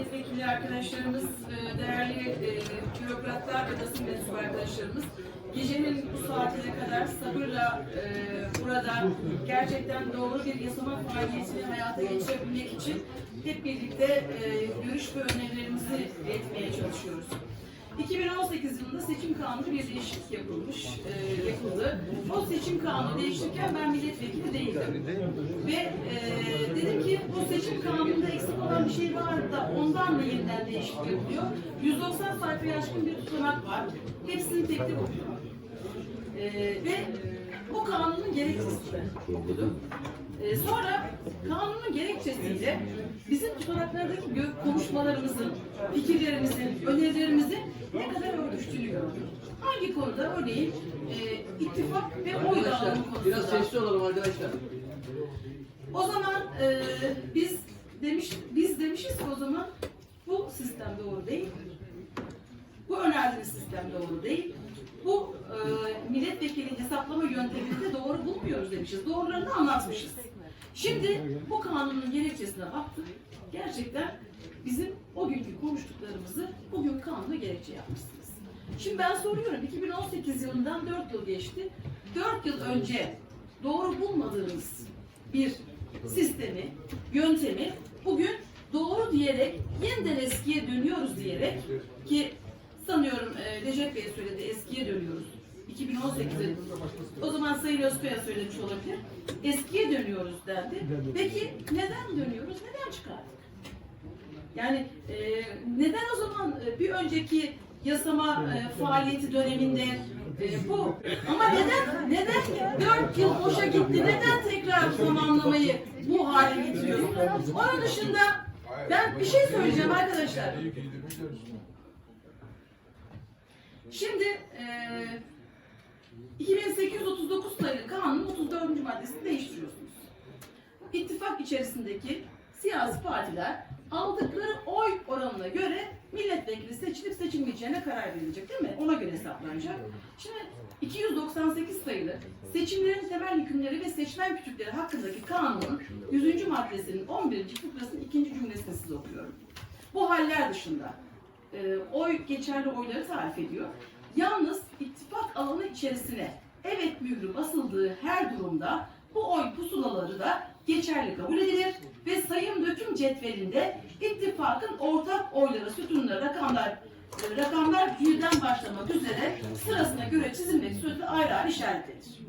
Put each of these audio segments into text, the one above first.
milletvekili arkadaşlarımız, e, değerli e, bürokratlar ve basın mensubu arkadaşlarımız gecenin bu saatine kadar sabırla e, burada gerçekten doğru bir yasama faaliyetini hayata geçirebilmek için hep birlikte görüş ve önerilerimizi etmeye çalışıyoruz. 2018 yılında seçim kanunu bir değişiklik yapılmış, e, yapıldı. O seçim kanunu değiştirirken ben milletvekili değildim. Ve e, dedim ki bu seçim kanununda eksik olan bir şey var da ondan mı yeniden değişiklik yapılıyor? 190 sayfaya aşkın bir tutanak var. Hepsini tek tek okudum. E, ve bu kanunun gerekçesini okudum. E, sonra kanunun gerekçesiyle bizim tutanaklardaki gö- konuşmalarımızın, fikirlerimizin, önerilerimizin ne kadar örtüştüğünü gördüm. Hangi konuda? Örneğin e, ittifak ve oy dağılımı konusunda. Biraz sesli olalım arkadaşlar. O zaman e, biz demiş biz demişiz ki o zaman bu sistem doğru değil. Bu önerdiğiniz sistem doğru değil. Bu e, milletvekili hesaplama yöntemini doğru bulmuyoruz demişiz. Doğrularını anlatmışız. Şimdi bu kanunun gerekçesine baktık. Gerçekten bizim o günkü konuştuklarımızı bugün kanuna gerekçe yapmışsınız. Şimdi ben soruyorum 2018 yılından 4 yıl geçti. 4 yıl önce doğru bulmadığımız bir sistemi, yöntemi bugün doğru diyerek yeniden eskiye dönüyoruz diyerek ki sanıyorum e, Recep Bey söyledi eskiye dönüyoruz. 2018'e o zaman Sayın Özkaya söylemiş olabilir. Eskiye dönüyoruz dendi. Peki neden dönüyoruz? Neden çıkardık? Yani e, neden o zaman e, bir önceki yasama e, faaliyeti döneminde e, bu ama neden neden dört yıl boşa gitti neden tekrar tamamlamayı bu hale getiriyorsunuz? Onun dışında ben bir şey söyleyeceğim arkadaşlar. Şimdi e, 2839 sayılı kanunun 34. maddesini değiştiriyorsunuz. İttifak içerisindeki siyasi partiler aldıkları oy oranına göre milletvekili seçilip seçilmeyeceğine karar verilecek değil mi? Ona göre hesaplanacak. Şimdi 298 sayılı seçimlerin temel hükümleri ve seçmen kütükleri hakkındaki kanunun 100. maddesinin 11. fıkrasının ikinci cümlesini size okuyorum. Bu haller dışında e, oy geçerli oyları tarif ediyor. Yalnız ittifak alanı içerisine evet mührü basıldığı her durumda bu oy pusulaları da geçerli kabul edilir ve sayım döküm cetvelinde ittifakın ortak oyları sütunları rakamlar rakamlar birden başlamak üzere sırasına göre çizilmek sözü ayrı ayrı işaretlenir.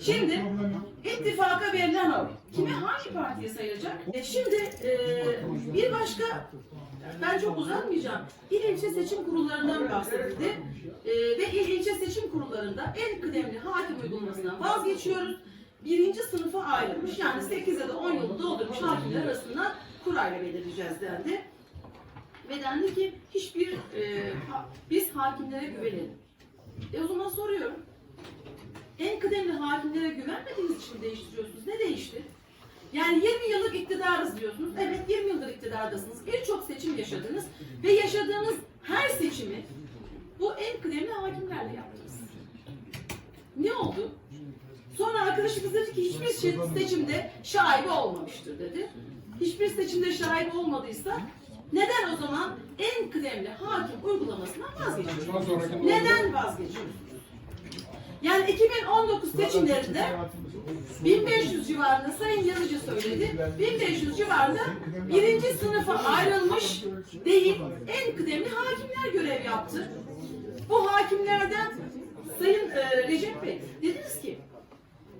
Şimdi ittifaka verilen oy kime hangi partiye sayılacak? E şimdi e, bir başka ben çok uzatmayacağım. İl ilçe seçim kurullarından bahsedildi. E, ve il ilçe seçim kurullarında en kıdemli hakim uygulamasından vazgeçiyoruz. Birinci sınıfa ayrılmış yani 8 ya da 10 yılı doldurmuş hakimler arasında kurayla belirleyeceğiz dendi. Ve dendi ki hiçbir e, ha- biz hakimlere güvenelim. E o zaman soruyorum. En kıdemli hakimlere güvenmediğiniz için değiştiriyorsunuz. Ne değişti? Yani 20 yıllık iktidarız diyorsunuz. Evet 20 yıldır iktidardasınız. Birçok seçim yaşadınız ve yaşadığınız her seçimi bu en kıdemli hakimlerle yaptınız. Ne oldu? Sonra arkadaşımız dedi ki hiçbir seçimde şaibe olmamıştır dedi. Hiçbir seçimde şaibe olmadıysa neden o zaman en kıdemli hakim uygulamasından vazgeçiyorsunuz? Neden vazgeçiyorsunuz? Yani 2019 seçimlerinde 1500 civarında Sayın Yazıcı söyledi. 1500 civarında birinci sınıfa ayrılmış değil en kıdemli hakimler görev yaptı. Bu hakimlerden Sayın e, Recep Bey dediniz ki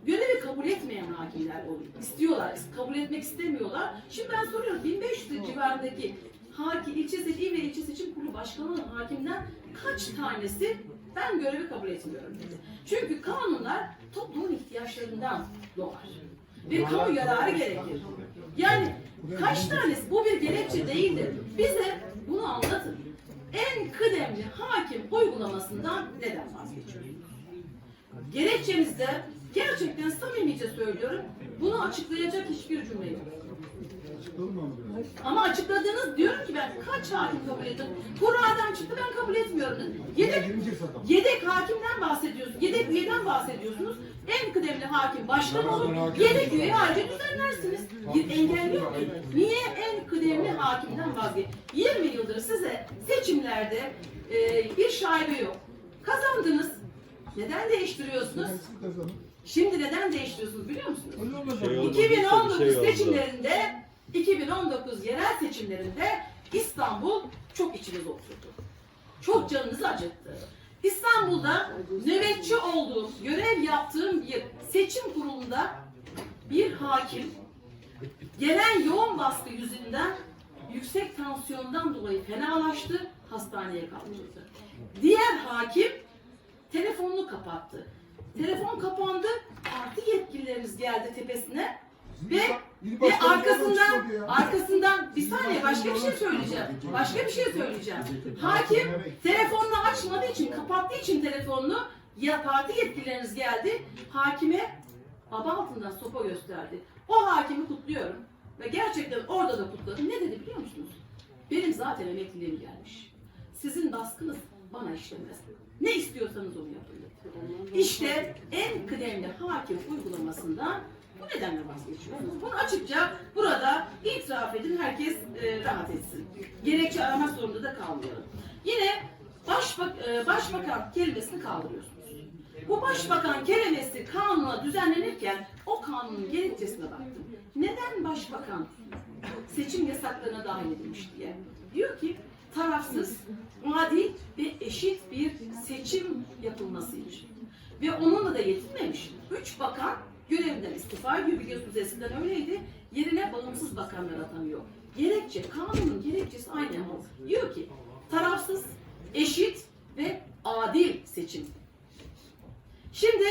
görevi kabul etmeyen hakimler oluyor. İstiyorlar, kabul etmek istemiyorlar. Şimdi ben soruyorum 1500 civarındaki hakim, ilçe seçim, il ve ilçe seçim kurulu başkanı olan hakimden kaç tanesi ben görevi kabul etmiyorum dedi. Çünkü kanunlar toplumun ihtiyaçlarından doğar. Ve kamu yararı gerekir. Yani kaç tanesi bu bir gerekçe değildir. Bize bunu anlatın. En kıdemli hakim uygulamasından neden vazgeçiyorsunuz? Gerekçenizde gerçekten samimice söylüyorum bunu açıklayacak hiçbir cümle yok. Ama açıkladığınız diyorum ki ben kaç hakim kabul ettim. Kura'dan çıktı ben kabul etmiyorum. Yedek, yedek hakimden bahsediyorsunuz. Yedek üyeden bahsediyorsunuz. En kıdemli hakim başkan olur. Yedek üyeyi ayrıca düzenlersiniz. Bir engel yok ki. Niye en kıdemli hakimden vazgeç? 20 yıldır size seçimlerde e, bir şaibe yok. Kazandınız. Neden değiştiriyorsunuz? Şimdi neden değiştiriyorsunuz biliyor musunuz? Şey oldu. 2019 Bir şey oldu. seçimlerinde 2019 yerel seçimlerinde İstanbul çok içiniz oturdu. Çok canınızı acıttı. İstanbul'da nöbetçi olduğum, görev yaptığım bir seçim kurulunda bir hakim gelen yoğun baskı yüzünden yüksek tansiyondan dolayı fenalaştı, hastaneye kaldırıldı. Diğer hakim telefonunu kapattı. Telefon kapandı, parti yetkililerimiz geldi tepesine ve İl ve başkanı arkasından ya. arkasından bir saniye başka bir şey söyleyeceğim. Başka bir şey söyleyeceğim. Hakim telefonunu açmadığı için, kapattığı için telefonunu ya parti yetkilileriniz geldi. Hakime aba altından sopa gösterdi. O hakimi kutluyorum. Ve gerçekten orada da kutladım. Ne dedi biliyor musunuz? Benim zaten emekliliğim gelmiş. Sizin baskınız bana işlemez. Ne istiyorsanız onu yapın dedi. İşte en kıdemli hakim uygulamasından bu nedenle vazgeçiyorsunuz. Bunu açıkça burada itiraf edin, herkes e, rahat etsin. Gerekçe aramak zorunda da kalmayalım. Yine başbak, e, başbakan kelimesini kaldırıyorsunuz. Bu başbakan kelimesi kanuna düzenlenirken o kanunun gerekçesine baktım. Neden başbakan seçim yasaklarına dahil edilmiş diye. Diyor ki tarafsız, adil ve eşit bir seçim yapılmasıymış. Ve onunla da yetinmemiş. Üç bakan görevinden istifa ediyor biliyorsunuz eskiden öyleydi. Yerine bağımsız bakanlar atanıyor. Gerekçe, kanunun gerekçesi aynı ama diyor ki tarafsız, eşit ve adil seçim. Şimdi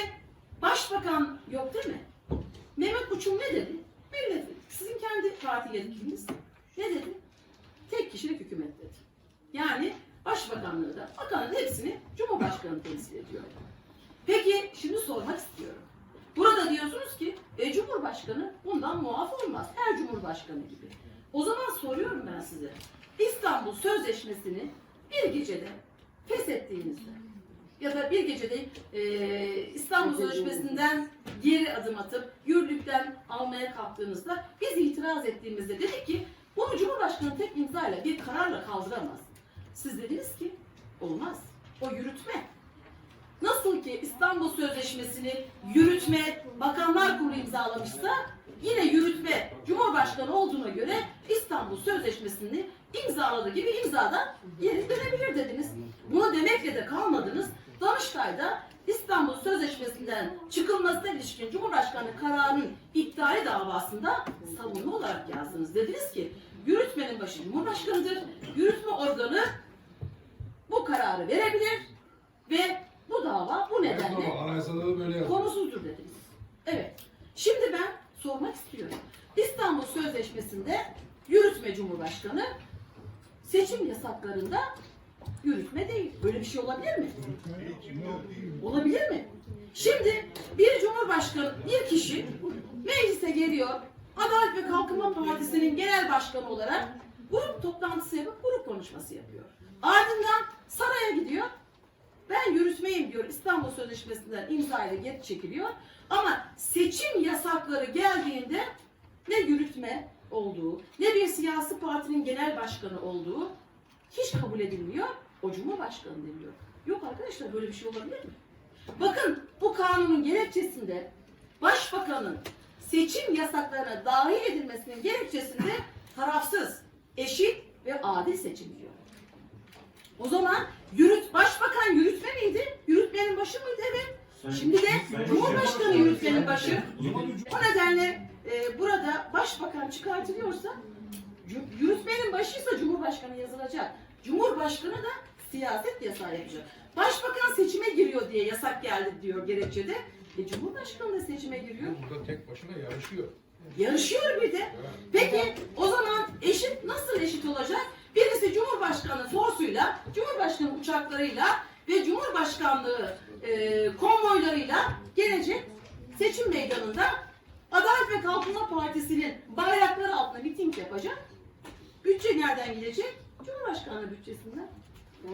başbakan yok değil mi? Mehmet Uçum ne dedi? Millet, sizin kendi parti yetkiliniz ne dedi? Tek kişilik hükümet dedi. Yani başbakanlığı da bakanın hepsini Cumhurbaşkanı temsil ediyor. Peki şimdi sormak istiyorum. Burada diyorsunuz ki e, Cumhurbaşkanı bundan muaf olmaz. Her Cumhurbaşkanı gibi. O zaman soruyorum ben size. İstanbul Sözleşmesi'ni bir gecede feshettiğinizde ya da bir gecede e, İstanbul Sözleşmesi'nden geri adım atıp yürürlükten almaya kalktığınızda biz itiraz ettiğimizde dedik ki bunu Cumhurbaşkanı tek imzayla bir kararla kaldıramaz. Siz dediniz ki olmaz. O yürütme. Nasıl ki İstanbul Sözleşmesi'ni yürütme Bakanlar Kurulu imzalamışsa yine yürütme Cumhurbaşkanı olduğuna göre İstanbul Sözleşmesi'ni imzaladığı gibi imzadan geri dönebilir dediniz. Bunu demekle de kalmadınız. Danıştay'da İstanbul Sözleşmesi'nden çıkılmasına ilişkin Cumhurbaşkanı kararının iptali davasında savunma olarak yazdınız. Dediniz ki yürütmenin başı Cumhurbaşkanıdır. Yürütme organı bu kararı verebilir ve bu dava bu nedenle baba anayasada da böyle yazıyor. konusuzdur dediniz. Evet. Şimdi ben sormak istiyorum. İstanbul Sözleşmesi'nde yürütme Cumhurbaşkanı seçim yasaklarında yürütme değil. Böyle bir şey olabilir mi? Olabilir mi? Şimdi bir cumhurbaşkanı, bir kişi meclise geliyor. Adalet ve Kalkınma Partisi'nin genel başkanı olarak grup toplantısı yapıp grup konuşması yapıyor. Ardından saraya gidiyor. Ben yürütmeyim diyor. İstanbul Sözleşmesi'nden imzayla geri çekiliyor. Ama seçim yasakları geldiğinde ne yürütme olduğu, ne bir siyasi partinin genel başkanı olduğu hiç kabul edilmiyor. O Cumhurbaşkanı deniyor. Yok arkadaşlar böyle bir şey olabilir mi? Bakın bu kanunun gerekçesinde başbakanın seçim yasaklarına dahil edilmesinin gerekçesinde tarafsız, eşit ve adil seçim diyor. O zaman yürüt başbakan yürütme miydi? Yürütmenin başı mıydı? Evet. Şimdi de Cumhurbaşkanı yürütmenin başı. O nedenle e, burada başbakan çıkartılıyorsa yürütmenin başıysa Cumhurbaşkanı yazılacak. Cumhurbaşkanı da siyaset yasağı yapacak. Başbakan seçime giriyor diye yasak geldi diyor gerekçede. E Cumhurbaşkanı da seçime giriyor. Burada tek başına yarışıyor. Yarışıyor bir de. Peki o zaman eşit nasıl eşit olacak? Birisi Cumhurbaşkanı forsuyla, Cumhurbaşkanı uçaklarıyla ve Cumhurbaşkanlığı e, konvoylarıyla gelecek seçim meydanında Adalet ve Kalkınma Partisi'nin bayrakları altında miting yapacak. Bütçe nereden gidecek? Cumhurbaşkanlığı bütçesinden.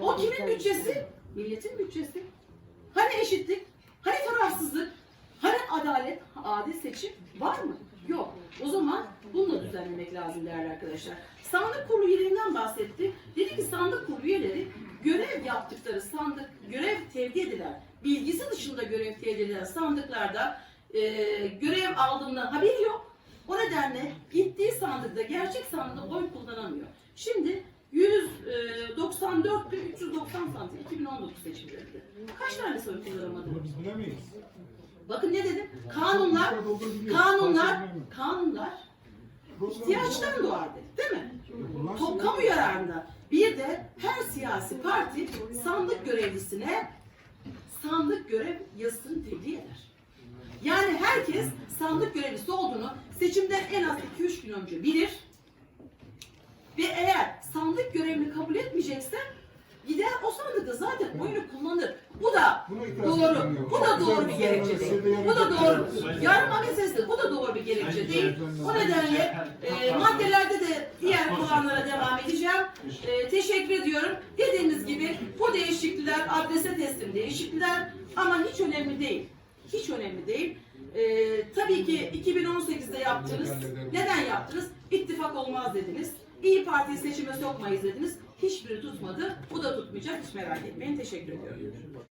O kimin bütçesi? Milletin bütçesi. Hani eşitlik? Hani tarafsızlık? Hani adalet, adil seçim var mı? O zaman bunu da düzenlemek lazım değerli arkadaşlar. Sandık kurulu üyelerinden bahsetti. Dedi ki sandık kurulu üyeleri görev yaptıkları sandık, görev tevdi edilen, bilgisi dışında görev tevdi edilen sandıklarda e, görev aldığından haberi yok. O nedenle gittiği sandıkta, gerçek sandıkta oy kullanamıyor. Şimdi 194.390 sandık 2019 seçimlerinde. Kaç tane oy kullanamadı? Biz bilemeyiz. Bakın ne dedim? Kanunlar, kanunlar, kanunlar ihtiyaçtan doğar dedi, değil mi? Top, kamu yararında. Bir de her siyasi parti sandık görevlisine sandık görev yazısını tebliğ eder. Yani herkes sandık görevlisi olduğunu seçimden en az 2-3 gün önce bilir. Ve eğer sandık görevini kabul etmeyecekse gider o sandıkta zaten oyunu kullanır. Bu da doğru. edilmiyor. Bu da doğru bir gerekçe değil. Bu da doğru. Yarınma meselesi de bu da doğru bir gerekçe değil. O nedenle e, maddelerde de diğer kullanlara devam edeceğim. E, teşekkür ediyorum. Dediğimiz gibi bu değişiklikler adrese teslim değişiklikler ama hiç önemli değil. Hiç önemli değil. E, tabii ki 2018'de yaptınız. Neden yaptınız? İttifak olmaz dediniz. İyi Parti'yi seçime sokmayız dediniz. Hiçbiri tutmadı. Bu da tutmayacak. Hiç merak etmeyin. Teşekkür ediyorum.